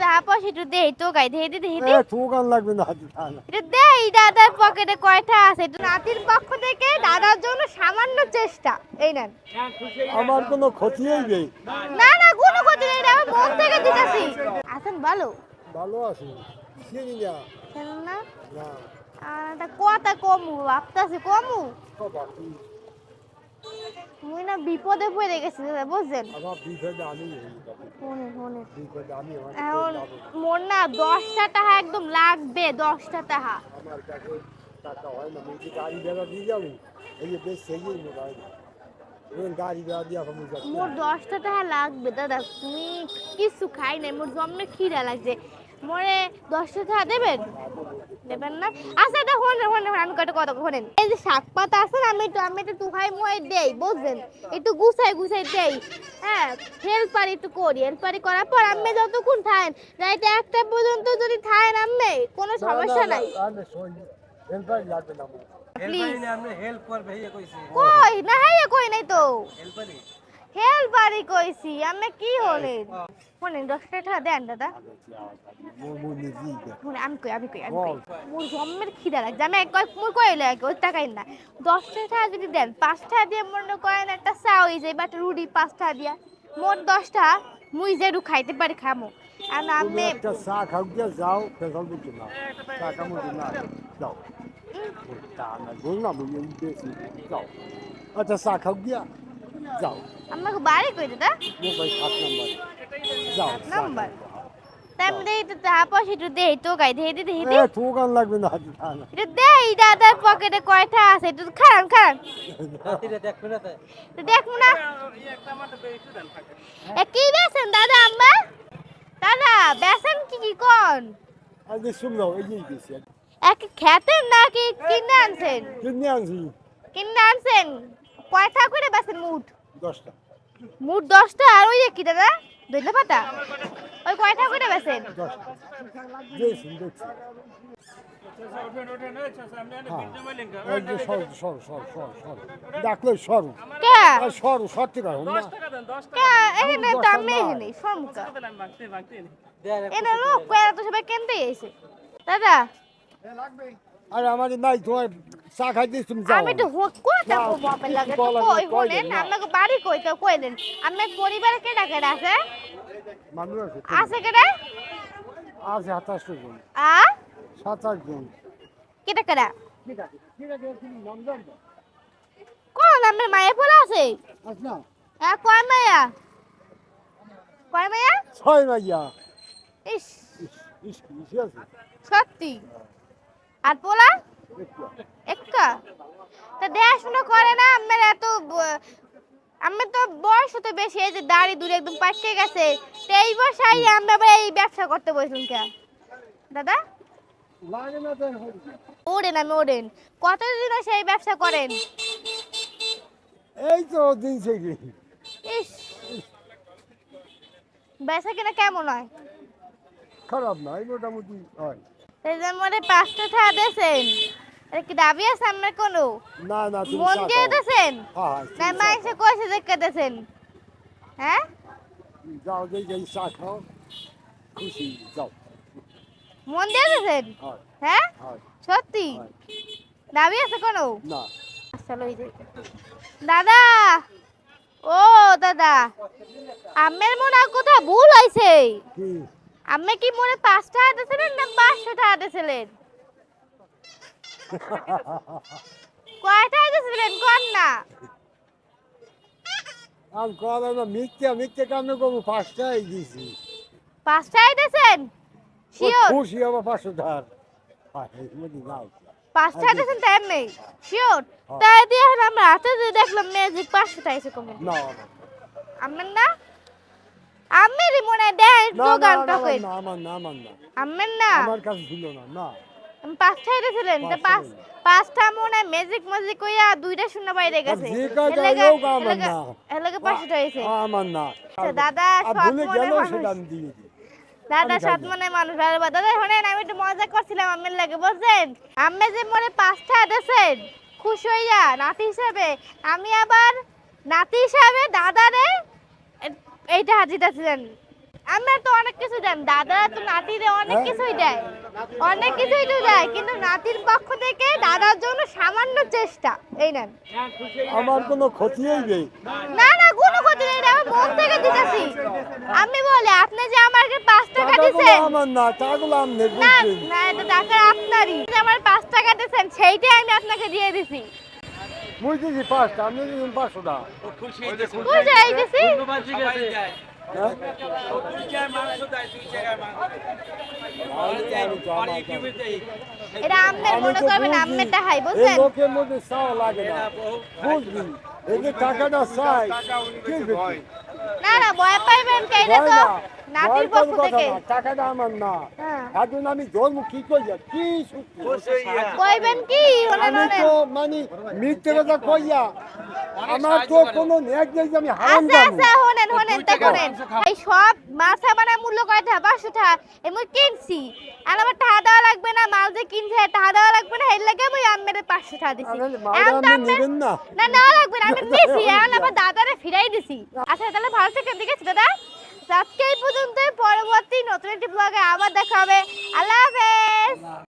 তারপর একটু দেই তো গাই দেই দে দেই দে। এ ঠোকান লাগবে না হাতে এটা দেই দাদার পকেটে কয়টা আছে? একটু নাতির পক্ষ থেকে দাদার জন্য সামান্য চেষ্টা। এই নেন। আমার কোনো ক্ষতিই নেই না না কোনো কথা নেই আমি মন থেকে দিতেছি। আছেন ভালো? ভালো আছি। চিনি না না? না। আর এটা কথা কমু ভাবতাছি কমু। না বিপদে পড়ে গেছি দাদা বুঝছেন? আমি আমি এখন মোর না দশটা টাকা একদম লাগবে দশটা টাকা। আমার কাছে টাকা হয় না আমি গাড়ি ভাড়া দিয়ে যাব? এই যে বেশ সেই গাড়ি ভাড়া। দিয়ে এখন যাচ্ছি। মোর দশটা টাকা লাগবে দাদা। তুমি কিছু খাই নাই মোর জন্মে খিদা লাগছে। মোরে দশটা টাকা দেবেন? দেবেন না? আচ্ছা এটা হন হন আমি কটা কথা শোনেন এই যে শাক পাতা আছে না আমি একটু আমি একটু টুকাই মুহাই দেই বুঝলেন একটু গুছাই গুছাই দেই। হ্যাঁ হেল্পারি একটু করি। হেল্পারি করার পর আমি যতক্ষণ থাকেন রাইতে একটা পর্যন্ত যদি থাকেন আমি কোনো সমস্যা নাই। হেল্পার লাগবে না প্লিজ হেল্প করবে কই? না হাইয়া কই নাই তো? হেল্পারি হেল্পারি কইছি আমি কি হলেন শোনেন দশটা টাকা দেন দাদা। মোর- মোর। শুনে আমি কই আমি কই আমি কই। মোর জন্মের খিদা লাগছে আমি এক মুই কইলে এক ওই টাকাই না। দশটা টাকা যদি দেন পাঁচ টাকা দিয়ে মনে করেন একটা চা হয়ে যায় বা একটা রুটি পাঁচ টাকা দিয়া। মোট দশটা মুই যে রু খাইতে পারি খামো। আর আমি একটা চা খাও গিয়ে যাও ফেসাল দিচ্ছি না চা কামো না যাও। তা না বললাম যাও। আচ্ছা চা খাও গিয়া। যাও। আমাকে বাড়ি কই দাদা? মোবাইল সাত নাম্বার। যাও নাম্বার? তাই আমি দেই তো তারপর একটু দেই তো গাই দেই দে দেই দে এ ঠোকান লাগবে না হাতে থানা এটা দেই দাদার পকেটে কয়টা আছে একটু দেখবে না তো। তো না। এ কি বেছেন দাদা আম্মা? দাদা বেছেন কি কি কোন? আজকে শুনলাম এই যে গেছি এক খেতেন নাকি কিনে আনছেন? কিনে আনছি। কিনে আনছেন? কয়টা করে বেছেন মুঠ দশটা। মুঠ দশটা আর ওই কি দাদা? ধন্যবাদ পাতা? ওই কয়টা বেছেন দশটা। দেখছি দেখছি হ্যাঁ। সর সর সর সর সর। ডাকলে সরু। কে? আর সরু সত্যি কথা না কে এখানে দাম নেই। সমকা এনে। লোক কয়টা তো সবাই কিনতে এসে দাদা? আরে আমাদের নাই তোমার চা খাইতে তুমি যাও আমি তো কোথা যাও, মোবাইল লাগে? কই বলেন। আপনাকে বাড়ি কই তো কই দেন? আপনার পরিবারে কে ডাকে আছে? মানুষ আছে আছে কেডা? আছে সাতাশ জন। আ? সাতাশ জন। কেডা কেডা? ঠিক আছে ঠিক আছে তুমি নাম জান? কোন আপনার মায়ের পোলা আছে? না? হ্যাঁ কয় মায়া কয় মায়া ছয় মাইয়া। ইস। ইস ইস সত্যি? আর পোলা? একটা তা দেখাশোনা করে না আমার এত আমার তো বয়স তো বেশি এই যে দাড়ি দূরে একদম পাকে গেছে। তো এই বসাই আমরা আবার এই ব্যবসা করতে বসলাম কে? দাদা? ওড়েন আমি ওড়েন। কতদিন সেই ব্যবসা করেন? এই তো দিন থেকে। ইস। বেচা কিনা কেমন হয়? খারাপ না এই মোটামুটি হয়। এই যে মনে পাঁচটা টাকা দিয়েছেন এটা কি দাবি আছে আপনার কোনো? না না তুমি মন দিয়ে খাও। দিয়েছেন হ্যাঁ না মাইসে কইছে দেখে দিয়েছেন হ্যাঁ? যাও যাই যাই চা খাও খুশি যাও। মন দিয়ে দিয়েছেন হ্যাঁ। সত্যি? দাবি আছে কোনো? না। চলো যে। দাদা! ও দাদা! আমের মনে হয় কোথাও ভুল হয়েছে আমি কি মনে পাঁচ টাকা দিয়েছিলেন না পাঁচশো টাকা দিয়েছিলেন? কয় টাকা দিয়েছিলেন? কর না। আর কবে না মিথ্যা মিথ্যা কামে? করব পাঁচটাই দিয়েছি। পাঁচ দিয়েছেন? শিওর খুশি পাঁচশো হয় পাঁচ টাকা দিয়েছেন তাই নেই শিওর তাই দিয়ে এখন আমরা হাতে দেখলাম ম্যাজিক পাঁচশো টাকা এসে কমে। না আমের না? আমেরই মনে দেয় না না দোকান না আমার না আমার না। আমের না? আমার কাছে ছিল না না। আমি পাঁচটা দিয়েছিলেন তা পাঁচটা পাঁচ পাঁচটা মনে ম্যাজিক ম্যাজিক কইয়া দুইটা শূন্য বাইরে গেছে। আমার পাঁচশো টাকা হয়েছে। আমার না। আচ্ছা, দাদা মনের গেল মানুষ। দাদা সাত মনে মানুষ ভালো দাদা শোনেন আমি একটু মজা করছিলাম আমের লাগে বুঝছেন? আমি যে মনে পাঁচটা দিয়েছেন খুশি হইয়া নাতি হিসাবে। আমি আবার নাতি হিসাবে দাদারে এইটা হাজির আছিলেন। আমরা তো অনেক কিছু দেন। দাদারা তো নাতিরে অনেক হ্যাঁ? কিছুই দেয়। অনেক কিছুই তো দেয় কিন্তু নাতির পক্ষ থেকে দাদার জন্য সামান্য চেষ্টা। এই নেন। আমার কোনো ক্ষতিই নেই না না কোনো কথা নেই আমার মন থেকে দিতেছি। আমি বলি আপনি যে আমাকে পাঁচ টাকা দিছেন আমার না টাকাগুলো আপনি না না এটা টাকা আপনারই। আমার পাঁচ টাকা দিছেন সেইটাই আমি আপনাকে দিয়ে দিছি। মুই দিছি পাঁচটা আপনি দিয়েছেন পাঁচশো আছে। হ্যাঁ? মনে বুঝছেন? লোকের মধ্যে চাও লাগে না। বুঝলি? এই যে টাকাটা চাই না না ভয় পাইবেন তো না, নাতির পক্ষ থেকে। টাকাটা আমার না। হ্যাঁ। এখন আমি ধর্ম কি কইয়া কি কইবেন কি? আমি তো মানে মিথ্যে কথা কইয়া আমার তো কোনো নেক নেই আমি হারাম আচ্ছা আচ্ছা হোনেন হোনেন তা হোনেন এই সব মাছা বানা মূল্য কয় টাকা। এমন কিনছি। আর আমার টাকা দেওয়া লাগবে না মাল যে কিনছে টাকা দেওয়া লাগবে না এর লাগে আমি আমের পাঁচশো টাকা দিছি। না? না লাগবে না আমি এখন দাদারে ফিরাই দিছি। আচ্ছা তাহলে ভালো থেকে দিকে দাদা? আজকে এই পর্যন্ত। পরবর্তী নতুন একটি ব্লগে আবার দেখা হবে। আল্লাহ হাফেজ।